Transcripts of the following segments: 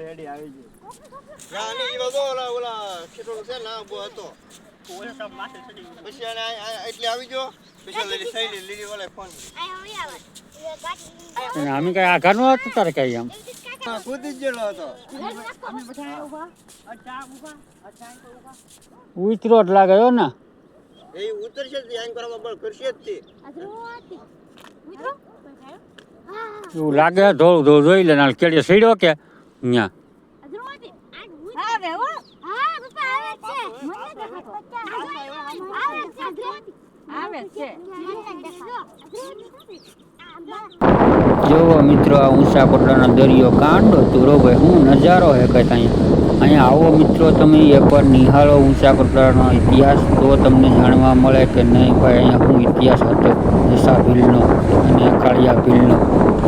Ready આવી ગયો. રાની ઈ તો ઓલા ઓલા ખીટોળ છે ને બો હતો. પછી એટલે આવી ગયો. પછી લીલી સહેલી લીલી ઓલા ફોન. અને અમે કઈ આઘા નો હતું તારે કઈ આમ હા, કૂદી જ ગયેલો હતો. ઉતરો જ લાગે ને. એ ઉતરશે જ કરવામાં કરવા બળ કરશે જ તે એવું લાગે ધોળ ધોળ જોઈ લે નાલ કેડીએ સીડ્યો કે? ન્યા. જોવો મિત્રો આ ઊંચા કોટડાનો દરિયો કાંડો. તુરો ભાઈ હું નજારો હે કઈ અહીંયા અહીંયા આવો મિત્રો તમે એકવાર નિહાળો ઊંચા કોટડાનો ઇતિહાસ. તો તમને જાણવા મળે કે નહીં ભાઈ અહીંયા હું ઇતિહાસ હતો દશા ભીલનો અને કાળિયા ભીલનો.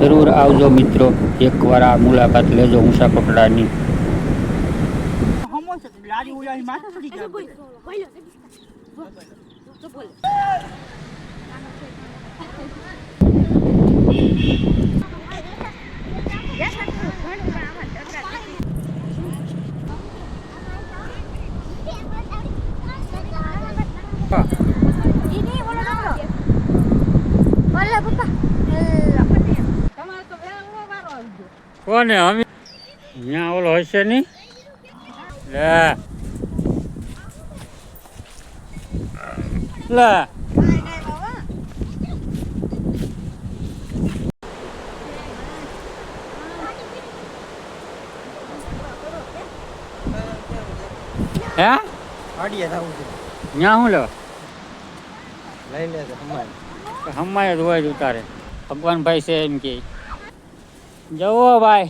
જરૂર આવજો મિત્રો એકવાર આ મુલાકાત લેજો ઊંચા Thank બોલો પપ્પા તમારે તો વેળા વારો આવી ગયો કોને અમે ત્યાં ઓલો હશે નહીં લે લે હે આડીએ થવું છે ત્યાં શું લેવા લઈ લે છે હમાય હમાય જ હોય જ ઉતારે ભગવાન ભાઈ છે એમ કે જવો ભાઈ.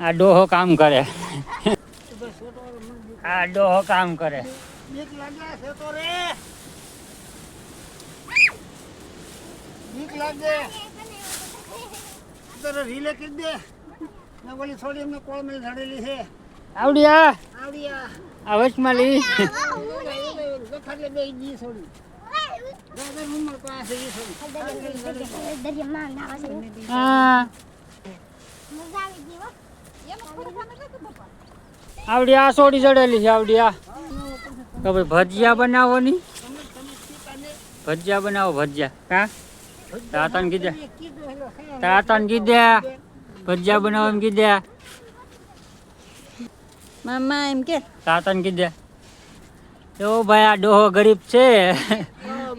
આ ડોહો કામ કરે. આ ડોહો કામ કરે. રીલે કરી દે ઓલી થોડી એમને કોળ મેં ધડેલી છે આવડી આ આવડી આ વચમાં લઈ ગથાડે બે જી થોડી દાદા રૂમમાં પાસે ઈ થોડી દરિયામાં નાવા છે હા. આવડી આ સોડી ચડેલી છે આવડી આ. તો ભાઈ ભજીયા બનાવો ની. ભજીયા બનાવો ભજીયા. હા? તાતાને કીધે. તાતાને કીધે. ભજીયા બનાવો એમ કીધે. મામા એમ કે. તાતાને કીધે. તો ભાઈ આ ડોહો ગરીબ છે.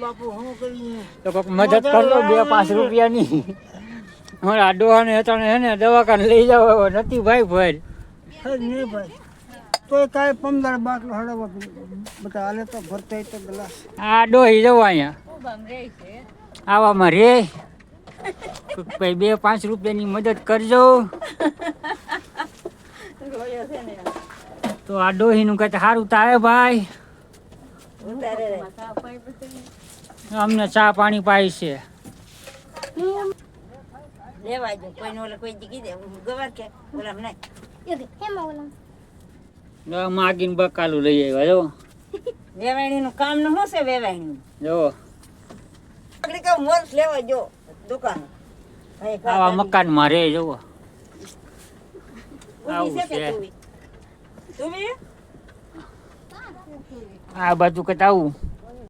બાપુ હું કરીએ? તો કોઈક મદદ કરજો બે પાંચ રૂપિયાની. આ ડોહાને હેતાણે હે ને દવાખાને લઈ જાવ એવો નથી ભાઈ ભાઈ નહીં ભાઈ. કાંઈ પંદર બાટલો હળવો બધા હાલે તો ભરતા તો ગ્લાસ. આ ડોહી જવો અહીંયા. આવામાં રે. ભાઈ બે પાંચ રૂપિયાની મદદ કરજો. તો આ ડોહીનું કઈ સારું તારે ભાઈ. અમને ચા પાણી પાય છે. લેવા જો. કોઈને ઓલે કોઈ દી કીધે ગવાર કે ઓલા નહીં એક હેમાં ઓલા જો માગીને બકાલું લઈ આવ્યા જો. વેવાણી નું કામ ન શું છે વેવાણી જો પકડી કે મોર્સ લેવા જો દુકાન. આવા રે છે છે. તું તું બી આ બાજુ કઈ આવું.